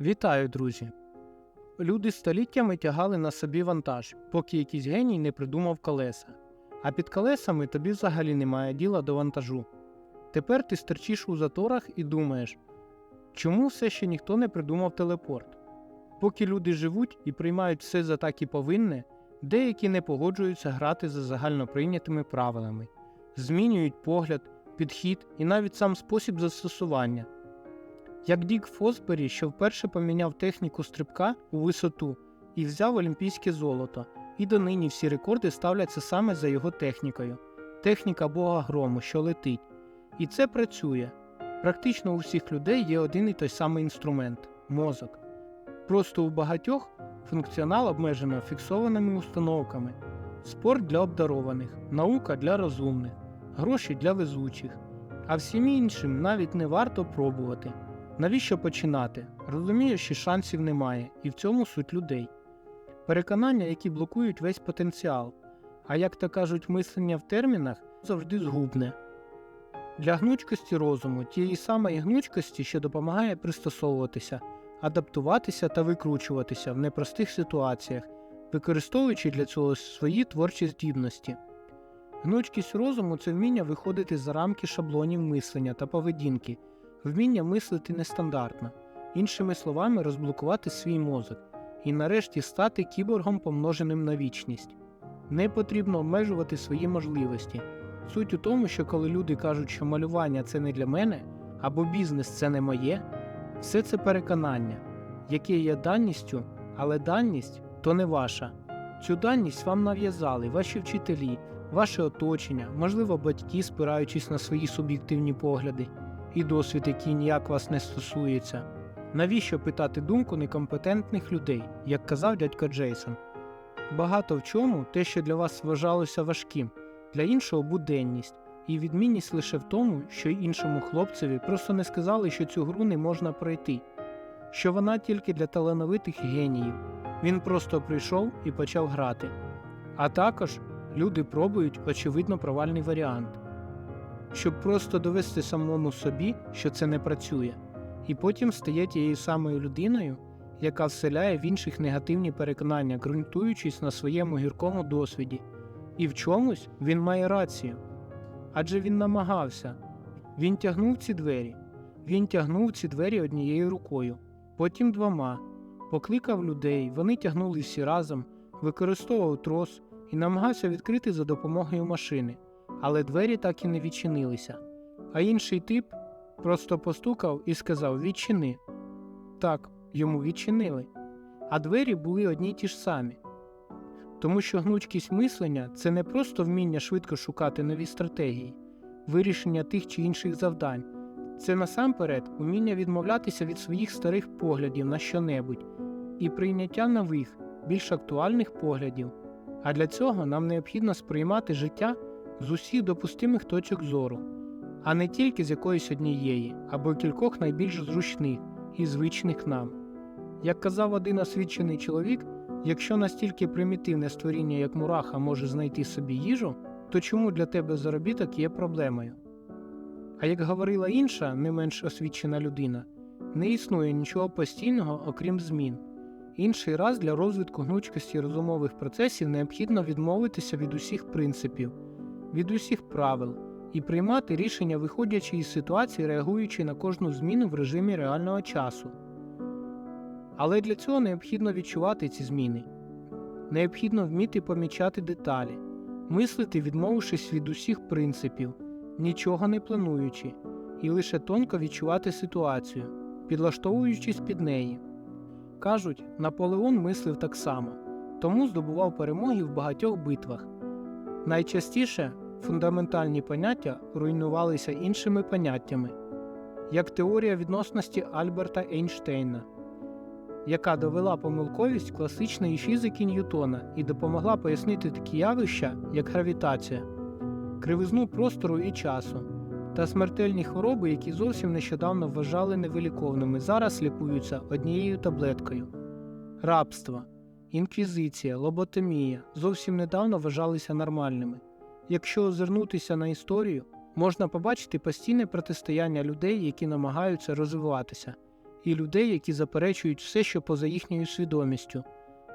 Вітаю, друзі! Люди століттями тягали на собі вантаж, поки якийсь геній не придумав колеса. А під колесами тобі взагалі немає діла до вантажу. Тепер ти стерчиш у заторах і думаєш, чому все ще ніхто не придумав телепорт? Поки люди живуть і приймають все за так і повинне, деякі не погоджуються грати за загальноприйнятими правилами, змінюють погляд, підхід і навіть сам спосіб застосування. Як Дік Фосбері, що вперше поміняв техніку стрибка у висоту і взяв олімпійське золото, і донині всі рекорди ставляться саме за його технікою. Техніка Бога грому, що летить. І це працює. Практично у всіх людей є один і той самий інструмент мозок. Просто у багатьох функціонал обмежено фіксованими установками, спорт для обдарованих, наука для розумних, гроші для везучих. А всім іншим навіть не варто пробувати. Навіщо починати? Розумію, що шансів немає, і в цьому суть людей. Переконання, які блокують весь потенціал, а як то кажуть, мислення в термінах завжди згубне. Для гнучкості розуму тієї самої гнучкості, що допомагає пристосовуватися, адаптуватися та викручуватися в непростих ситуаціях, використовуючи для цього свої творчі здібності. Гнучкість розуму це вміння виходити за рамки шаблонів мислення та поведінки, вміння мислити нестандартно, іншими словами, розблокувати свій мозок і нарешті стати кіборгом помноженим на вічність. Не потрібно обмежувати свої можливості. Суть у тому, що коли люди кажуть, що малювання це не для мене або бізнес це не моє, все це переконання, яке є даністю, але даність то не ваша. Цю даність вам нав'язали ваші вчителі, ваше оточення, можливо, батьки, спираючись на свої суб'єктивні погляди і досвід, який ніяк вас не стосується. Навіщо питати думку некомпетентних людей, як казав дядько Джейсон? Багато в чому те, що для вас вважалося важким, для іншого буденність, і відмінність лише в тому, що іншому хлопцеві просто не сказали, що цю гру не можна пройти, що вона тільки для талановитих геніїв. Він просто прийшов і почав грати. А також люди пробують очевидно провальний варіант, щоб просто довести самому собі, що це не працює, і потім стає тією самою людиною, яка вселяє в інших негативні переконання, ґрунтуючись на своєму гіркому досвіді. І в чомусь він має рацію. Адже він намагався. Він тягнув ці двері. Він тягнув ці двері однією рукою, потім двома, покликав людей, вони тягнули всі разом, використовував трос і намагався відкрити за допомогою машини, але двері так і не відчинилися. А інший тип просто постукав і сказав Відчини. Так, йому відчинили. А двері були одні ті ж самі. Тому що гнучкість мислення це не просто вміння швидко шукати нові стратегії, вирішення тих чи інших завдань, це насамперед уміння відмовлятися від своїх старих поглядів на щонебудь і прийняття нових, більш актуальних поглядів. А для цього нам необхідно сприймати життя з усіх допустимих точок зору, а не тільки з якоїсь однієї або кількох найбільш зручних і звичних нам. Як казав один освічений чоловік, якщо настільки примітивне створіння, як мураха, може знайти собі їжу, то чому для тебе заробіток є проблемою? А як говорила інша, не менш освічена людина, не існує нічого постійного, окрім змін. Інший раз для розвитку гнучкості розумових процесів необхідно відмовитися від усіх принципів, від усіх правил і приймати рішення, виходячи із ситуації, реагуючи на кожну зміну в режимі реального часу. Але для цього необхідно відчувати ці зміни. Необхідно вміти помічати деталі, мислити, відмовившись від усіх принципів, нічого не плануючи, і лише тонко відчувати ситуацію, підлаштовуючись під неї. Кажуть, Наполеон мислив так само, тому здобував перемоги в багатьох битвах. Найчастіше фундаментальні поняття руйнувалися іншими поняттями, як теорія відносності Альберта Ейнштейна, яка довела помилковість класичної фізики Ньютона і допомогла пояснити такі явища, як гравітація, кривизну простору і часу та смертельні хвороби, які зовсім нещодавно вважали невиліковними, зараз лікуються однією таблеткою. Рабство, інквізиція, лоботомія зовсім недавно вважалися нормальними. Якщо озирнутися на історію, можна побачити постійне протистояння людей, які намагаються розвиватися, і людей, які заперечують все, що поза їхньою свідомістю.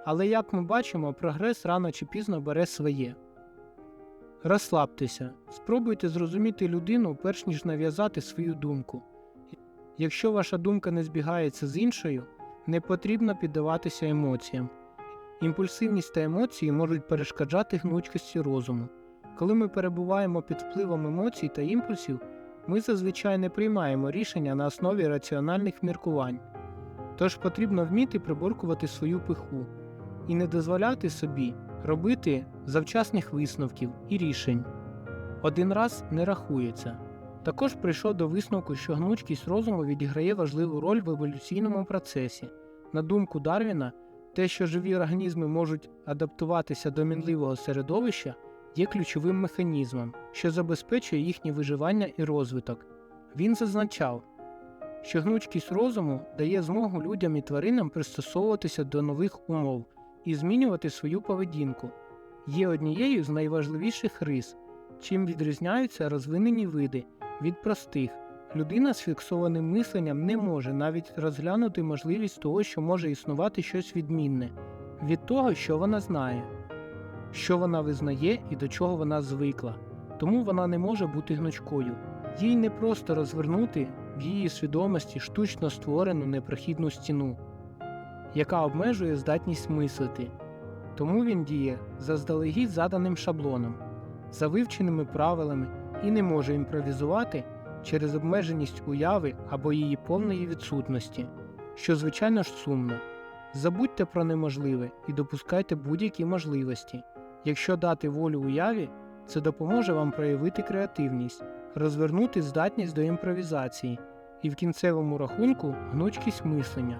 Але як ми бачимо, прогрес рано чи пізно бере своє. Розслабтеся, спробуйте зрозуміти людину, перш ніж нав'язати свою думку. Якщо ваша думка не збігається з іншою, не потрібно піддаватися емоціям. Імпульсивність та емоції можуть перешкоджати гнучкості розуму. Коли ми перебуваємо під впливом емоцій та імпульсів, ми зазвичай не приймаємо рішення на основі раціональних міркувань. Тож потрібно вміти приборкувати свою пиху і не дозволяти собі робити завчасних висновків і рішень. Один раз не рахується. Також прийшов до висновку, що гнучкість розуму відіграє важливу роль в еволюційному процесі. На думку Дарвіна, те, що живі організми можуть адаптуватися до мінливого середовища, є ключовим механізмом, що забезпечує їхнє виживання і розвиток. Він зазначав, що гнучкість розуму дає змогу людям і тваринам пристосовуватися до нових умов і змінювати свою поведінку, є однією з найважливіших рис, чим відрізняються розвинені види від простих. Людина з фіксованим мисленням не може навіть розглянути можливість того, що може існувати щось відмінне від того, що вона знає, що вона визнає і до чого вона звикла, тому вона не може бути гнучкою. Їй не просто розвернути в її свідомості штучно створену непрохідну стіну, яка обмежує здатність мислити. Тому він діє заздалегідь заданим шаблоном, за вивченими правилами і не може імпровізувати через обмеженість уяви або її повної відсутності, що звичайно ж сумно. Забудьте про неможливе і допускайте будь-які можливості. Якщо дати волю уяві, це допоможе вам проявити креативність, розвернути здатність до імпровізації і в кінцевому рахунку гнучкість мислення.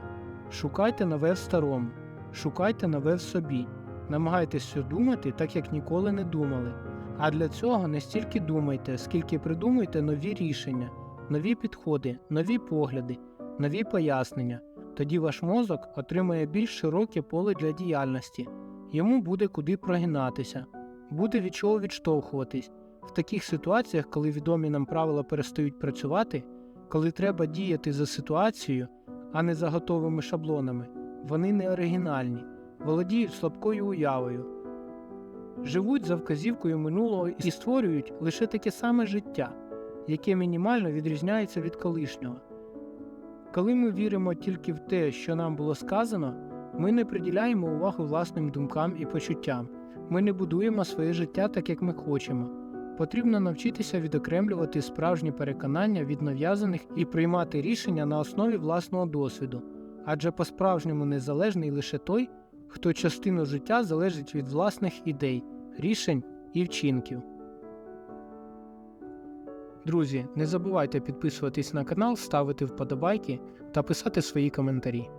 Шукайте нове в старому, шукайте нове в собі, намагайтеся думати так, як ніколи не думали. А для цього не стільки думайте, скільки придумуйте нові рішення, нові підходи, нові погляди, нові пояснення. Тоді ваш мозок отримає більш широке поле для діяльності, йому буде куди прогинатися, буде від чого відштовхуватись. В таких ситуаціях, коли відомі нам правила перестають працювати, коли треба діяти за ситуацією, а не за готовими шаблонами, вони не оригінальні, володіють слабкою уявою, живуть за вказівкою минулого і створюють лише таке саме життя, яке мінімально відрізняється від колишнього. Коли ми віримо тільки в те, що нам було сказано, ми не приділяємо увагу власним думкам і почуттям, ми не будуємо своє життя так, як ми хочемо. Потрібно навчитися відокремлювати справжні переконання від нав'язаних і приймати рішення на основі власного досвіду, адже по-справжньому незалежний лише той, хто частину життя залежить від власних ідей, рішень і вчинків. Друзі, не забувайте підписуватись на канал, ставити вподобайки та писати свої коментарі.